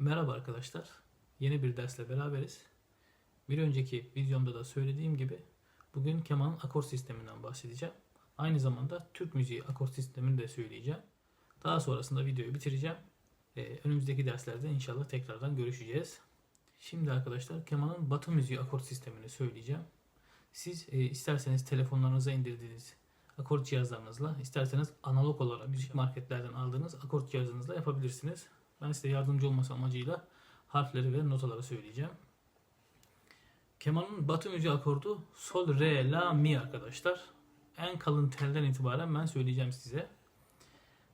Merhaba arkadaşlar. Yeni bir dersle beraberiz. Bir önceki videomda da söylediğim gibi bugün kemanın akor sisteminden bahsedeceğim. Aynı zamanda Türk müziği akor sistemini de söyleyeceğim. Daha sonrasında videoyu bitireceğim. Ee, önümüzdeki derslerde inşallah tekrardan görüşeceğiz. Şimdi arkadaşlar kemanın batı müziği akor sistemini söyleyeceğim. Siz e, isterseniz telefonlarınıza indirdiğiniz akort cihazlarınızla, isterseniz analog olarak müzik marketlerden aldığınız akort cihazınızla yapabilirsiniz. Ben size yardımcı olması amacıyla harfleri ve notaları söyleyeceğim. Kemanın batı müziği akordu sol, re, la, mi arkadaşlar. En kalın telden itibaren ben söyleyeceğim size.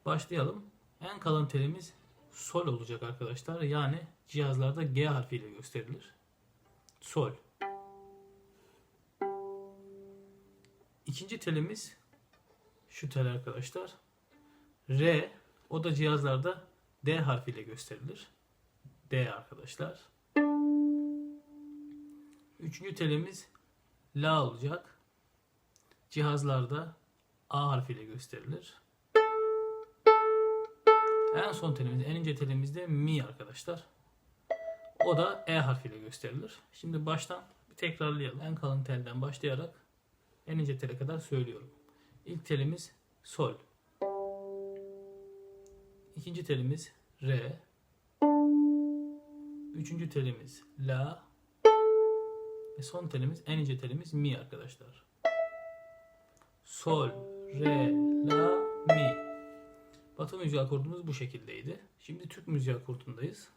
Başlayalım. En kalın telimiz sol olacak arkadaşlar. Yani cihazlarda G harfiyle gösterilir. Sol. İkinci telimiz şu tel arkadaşlar. Re. O da cihazlarda D harfiyle gösterilir. D arkadaşlar. Üçüncü telimiz La olacak. Cihazlarda A harfiyle gösterilir. En son telimiz, en ince telimiz de Mi arkadaşlar. O da E harfiyle gösterilir. Şimdi baştan bir tekrarlayalım. En kalın telden başlayarak en ince tele kadar söylüyorum. İlk telimiz Sol. İkinci telimiz Re. Üçüncü telimiz La. Ve son telimiz, en ince telimiz Mi arkadaşlar. Sol, Re, La, Mi. Batı müziği akordumuz bu şekildeydi. Şimdi Türk müziği akordundayız.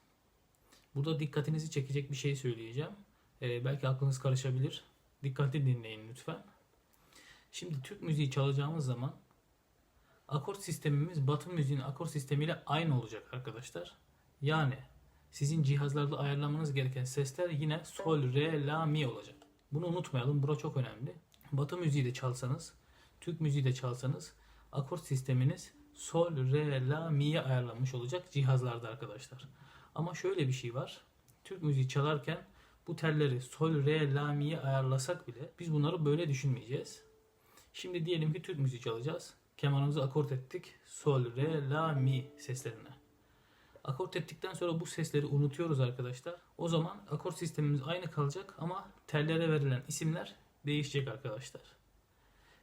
Burada dikkatinizi çekecek bir şey söyleyeceğim. Ee, belki aklınız karışabilir. Dikkatli dinleyin lütfen. Şimdi Türk müziği çalacağımız zaman akort sistemimiz Batı müziğinin akort sistemiyle aynı olacak arkadaşlar. Yani sizin cihazlarda ayarlamanız gereken sesler yine sol, re, la, mi olacak. Bunu unutmayalım. Bura çok önemli. Batı müziği de çalsanız, Türk müziği de çalsanız akort sisteminiz sol, re, la, mi'ye ayarlanmış olacak cihazlarda arkadaşlar. Ama şöyle bir şey var. Türk müziği çalarken bu telleri sol, re, la, mi'ye ayarlasak bile biz bunları böyle düşünmeyeceğiz. Şimdi diyelim ki Türk müziği çalacağız. Kemanımızı akort ettik. Sol, re, la, mi seslerine. Akort ettikten sonra bu sesleri unutuyoruz arkadaşlar. O zaman akort sistemimiz aynı kalacak ama tellere verilen isimler değişecek arkadaşlar.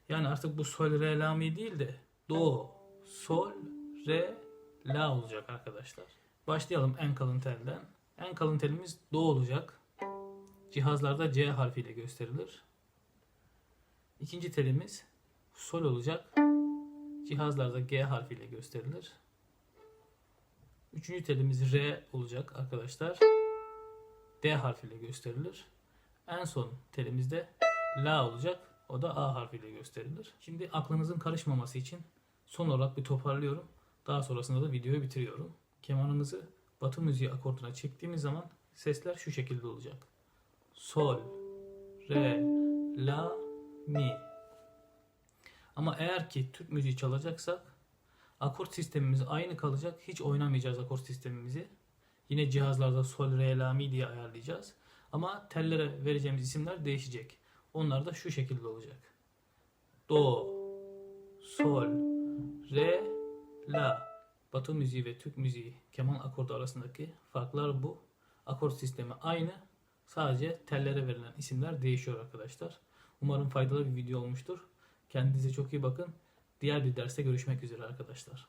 Yani artık bu sol, re, la, mi değil de do, sol, re, la olacak arkadaşlar. Başlayalım en kalın telden. En kalın telimiz do olacak. Cihazlarda C harfiyle gösterilir. İkinci telimiz sol olacak. Cihazlarda G harfiyle gösterilir. Üçüncü telimiz R olacak arkadaşlar. D harfiyle gösterilir. En son telimiz de La olacak. O da A harfiyle gösterilir. Şimdi aklınızın karışmaması için son olarak bir toparlıyorum. Daha sonrasında da videoyu bitiriyorum. Kemanımızı batı müziği akortuna çektiğimiz zaman sesler şu şekilde olacak. Sol, Re, La, Mi. Ama eğer ki Türk müziği çalacaksak akort sistemimiz aynı kalacak. Hiç oynamayacağız akort sistemimizi. Yine cihazlarda sol, re, la, mi diye ayarlayacağız. Ama tellere vereceğimiz isimler değişecek. Onlar da şu şekilde olacak. Do, sol, re, la. Batı müziği ve Türk müziği keman akordu arasındaki farklar bu. Akort sistemi aynı. Sadece tellere verilen isimler değişiyor arkadaşlar. Umarım faydalı bir video olmuştur. Kendinize çok iyi bakın. Diğer bir derste görüşmek üzere arkadaşlar.